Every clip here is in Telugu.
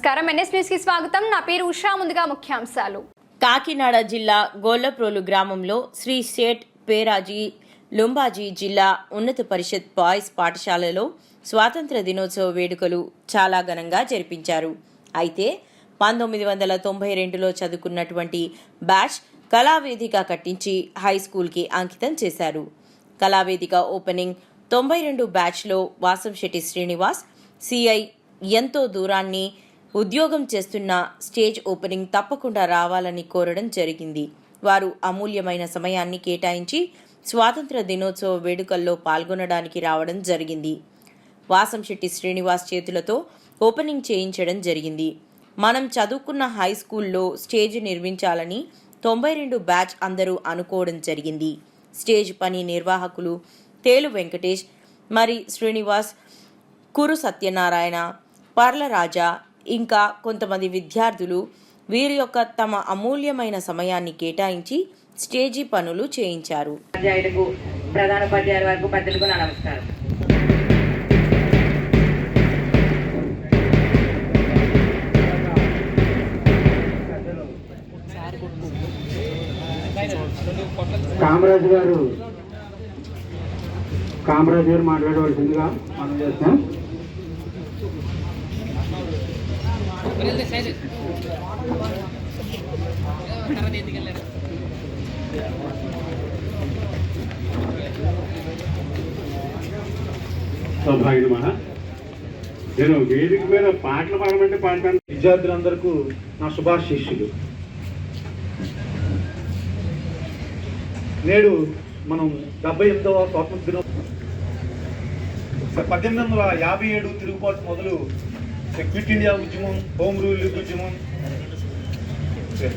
నమస్కారం. ఎన్ఎస్ న్యూస్కి స్వాగతం. నా పేరు ఉషా. ముందుగా ముఖ్యాంశాలు. కాకినాడ జిల్లా గోల్లప్రోలు గ్రామంలో శ్రీ సేట్ పేరాజీ లుంబాజీ జిల్లా ఉన్నత పరిషత్ బాయ్స్ పాఠశాలలో స్వాతంత్ర దినోత్సవ వేడుకలు చాలా ఘనంగా జరిపించారు. అయితే పంతొమ్మిది వందల తొంభై రెండులో చదువుకున్నటువంటి బ్యాచ్ కళావేదిక కట్టించి హై స్కూల్కి అంకితం చేశారు. కళావేదిక ఓపెనింగ్ తొంభై రెండు బ్యాచ్లో వాసంశెట్టి శ్రీనివాస్ సిఐ ఎంతో దూరాన్ని ఉద్యోగం చేస్తున్న స్టేజ్ ఓపెనింగ్ తప్పకుండా రావాలని కోరడం జరిగింది. వారు అమూల్యమైన సమయాన్ని కేటాయించి స్వాతంత్ర దినోత్సవ వేడుకల్లో పాల్గొనడానికి రావడం జరిగింది. వాసంశెట్టి శ్రీనివాస్ చేతులతో ఓపెనింగ్ చేయించడం జరిగింది. మనం చదువుకున్న హై స్కూల్లో స్టేజ్ నిర్మించాలని తొంభై రెండు బ్యాచ్ అందరూ అనుకోవడం జరిగింది. స్టేజ్ పని నిర్వాహకులు తేలు వెంకటేష్ మరి శ్రీనివాస్ కురు సత్యనారాయణ పర్లరాజా ఇంకా కొంతమంది విద్యార్థులు వీరి యొక్క తమ అమూల్యమైన సమయాన్ని కేటాయించి స్టేజీ పనులు చేయించారు. ప్రధాన ఉపాధ్యాయుల వరకు పెద్దలకు నా నమస్కారం. కామరాజు గారు కామరాజు గారు మాట్లాడవలసిందిగా మనం చేస్తాం సౌభాగ్య నేను వేదిక మీద పాటలు పాడమంటే పాడతాను. విద్యార్థులందరికీ నా శుభాశిష్యులు నేడు మనం డెబ్బై ఎనిమిదవ స్వాతంత్ర దినం పద్దెనిమిది వందల యాభై ఏడు తిరుగుబాటు మొదలు క్విట్ ఇండియా ఉద్యమం హోమ్ రూల్ ఉద్యమం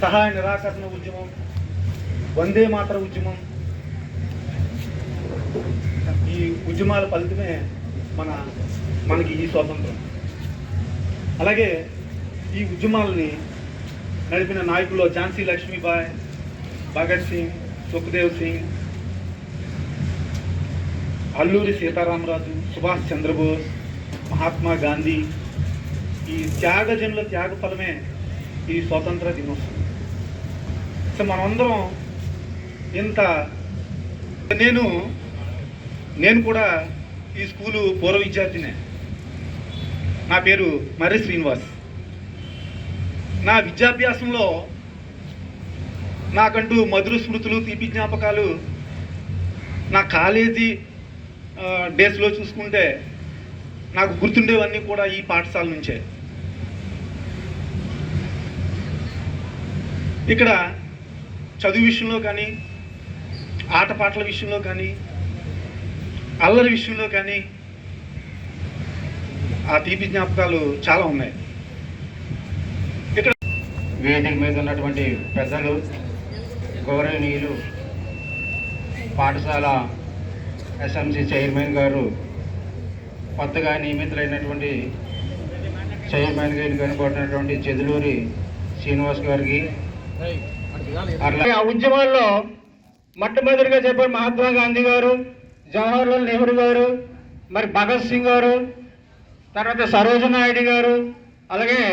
సహాయ నిరాకరణ ఉద్యమం వందే మాత్ర ఉద్యమం. ఈ ఉద్యమాల ఫలితమే మన మనకి ఈ స్వాతంత్రం. అలాగే ఈ ఉద్యమాలని నడిపిన నాయకుల్లో ఝాన్సీ లక్ష్మీబాయ్ భగత్ సింగ్ సుఖదేవ్ సింగ్ అల్లూరి సీతారామరాజు సుభాష్ చంద్రబోస్ మహాత్మా గాంధీ ఈ త్యాగజనుల త్యాగ ఫలమే ఈ స్వాతంత్ర దినోత్సవం. సో మనమందరం ఇంత నేను నేను కూడా ఈ స్కూలు పూర్వ విద్యార్థినే. నా పేరు మర్రి శ్రీనివాస్. నా విద్యాభ్యాసంలో నాకంటూ మధుర స్మృతులు తీపి జ్ఞాపకాలు నా కాలేజీ డేస్లో చూసుకుంటే నాకు గుర్తుండేవన్నీ కూడా ఈ పాఠశాల నుంచే. ఇక్కడ చదువు విషయంలో కానీ ఆటపాటల విషయంలో కానీ అల్లరి విషయంలో కానీ ఆ తీపి జ్ఞాపకాలు చాలా ఉన్నాయి. ఇక్కడ వేదిక మీద ఉన్నటువంటి పెద్దలు గౌరవనీయులు పాఠశాల ఎస్ఎంసి చైర్మన్ గారు కొత్తగా నియమితులైనటువంటి చైర్మన్గా కనుగొన్నటువంటి చెదులూరి శ్రీనివాస్ గారికి ఆ ఉద్యమాల్లో మొట్టమొదటిగా చెప్పారు మహాత్మా గాంధీ గారు జవహర్లాల్ నెహ్రూ గారు మరి భగత్ సింగ్ గారు తర్వాత సరోజ నాయుడు గారు అలాగే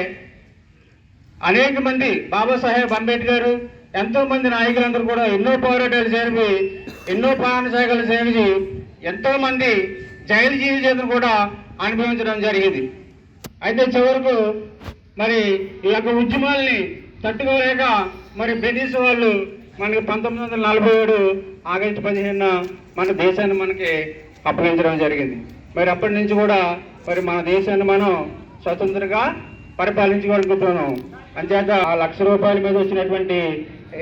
అనేక మంది బాబాసాహెబ్ అంబేద్కర్ ఎంతో మంది నాయకులందరూ కూడా ఎన్నో పోరాటాలు జరిపి ఎన్నో ప్రాణశాఖలు చేసి ఎంతో మంది జైలు జీవితం కూడా అనుభవించడం జరిగింది. అయితే చివరకు మరి ఈ యొక్క ఉద్యమాల్ని తట్టుకోలేక మరి బ్రిటిష్ వాళ్ళు మనకి పంతొమ్మిది వందల నలభై ఏడు ఆగస్టు పదిహేనున మన దేశాన్ని మనకి అప్పగించడం జరిగింది. మరి అప్పటి నుంచి కూడా మరి మన దేశాన్ని మనం స్వతంత్రంగా పరిపాలించుకోవాలనుకుంటున్నాం అంచేత ఆ లక్ష రూపాయల మీద వచ్చినటువంటి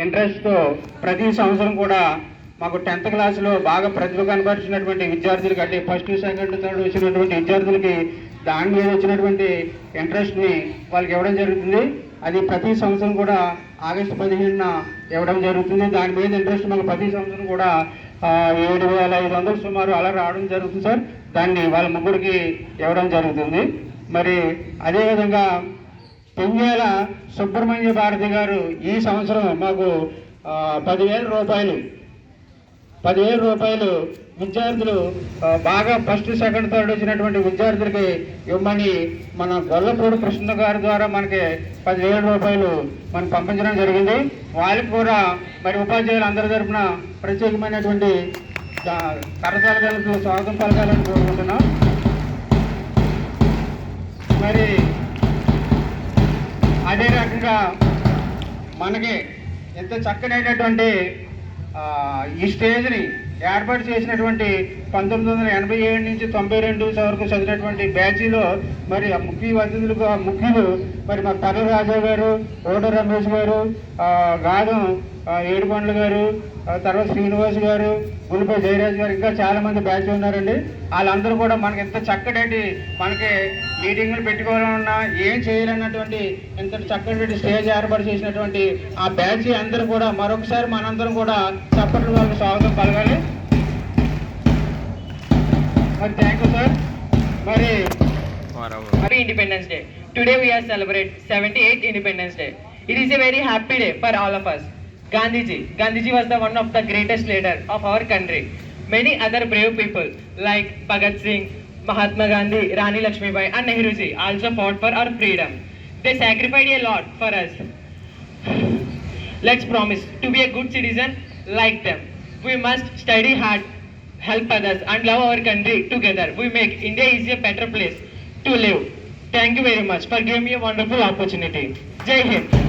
ఇంట్రెస్ట్తో ప్రతి సంవత్సరం కూడా మాకు టెన్త్ క్లాస్లో బాగా ప్రతిభ కనపరిచినటువంటి విద్యార్థులకి అంటే ఫస్ట్ సెకండ్ థర్డ్ వచ్చినటువంటి విద్యార్థులకి దాని మీద వచ్చినటువంటి ఇంట్రెస్ట్ని వాళ్ళకి ఇవ్వడం జరుగుతుంది. అది ప్రతి సంవత్సరం కూడా ఆగస్టు పదిహేనున ఇవ్వడం జరుగుతుంది. దాని మీద ఇంట్రెస్ట్ మాకు ప్రతి సంవత్సరం కూడా ఏడు వేల ఐదు వందలు సుమారు అలా రావడం జరుగుతుంది సార్. దాన్ని వాళ్ళ ముగ్గురికి ఇవ్వడం జరుగుతుంది. మరి అదేవిధంగా పెంగేల సుబ్రహ్మణ్య భారతి గారు ఈ సంవత్సరం మాకు పదివేల రూపాయలు పదివేల రూపాయలు విద్యార్థులు బాగా ఫస్ట్ సెకండ్ థర్డ్ వచ్చినటువంటి విద్యార్థులకి ఇవ్వమని మన గొల్లపూడి కృష్ణ గారి ద్వారా మనకి పదివేల రూపాయలు మనం పంపించడం జరిగింది. వాళ్ళకి కూడా మరి ఉపాధ్యాయులు అందరి తరఫున ప్రత్యేకమైనటువంటి కరచాలకు స్వాగతం పలకాలని కోరుకుంటున్నాం. మరి అదే రకంగా మనకి ఎంత చక్కనైనటువంటి ఈ స్టేజ్ని ఏర్పాటు చేసినటువంటి పంతొమ్మిది వందల ఎనభై ఏడు నుంచి తొంభై రెండు వరకు చదివినటువంటి బ్యాచీలో మరి ఆ ముఖ్య అతిథులుగా ముఖ్యులు మరి మా తల రాజా గారు ఓడ రమేష్ గారు గాదం ఏడుకొండల గారు తర్వాత శ్రీనివాస్ గారు గులిపై జయరాజ్ గారు ఇంకా చాలామంది బ్యాచ్ ఉన్నారండి వాళ్ళందరూ కూడా మనకి ఎంత చక్కటి మనకి మీటింగ్లు పెట్టుకోవాలన్నా ఏం చేయాలన్నటువంటి ఎంత చక్కటి స్టేజ్ ఏర్పాటు చేసినటువంటి ఆ బ్యాచ్ అందరూ కూడా మరొకసారి మనందరం కూడా చప్పట్లు వాళ్ళకి స్వాగతం కలగాలి మరి థ్యాంక్ యూ సార్ మరి Happy Independence Day. Today we are celebrate 78th Independence Day. It is a very happy day for all of us. Gandhiji. Gandhiji was the one of the greatest leader of our country. Many other brave people like Bhagat Singh, Mahatma Gandhi, Rani Lakshmibai and Nehruji also fought for our freedom. They sacrificed a lot for us. Let's promise to be a good citizen like them. We must study hard, help others, and love our country together. We make India is a better place to live. Thank you very much for giving me a wonderful opportunity. Jai Hind.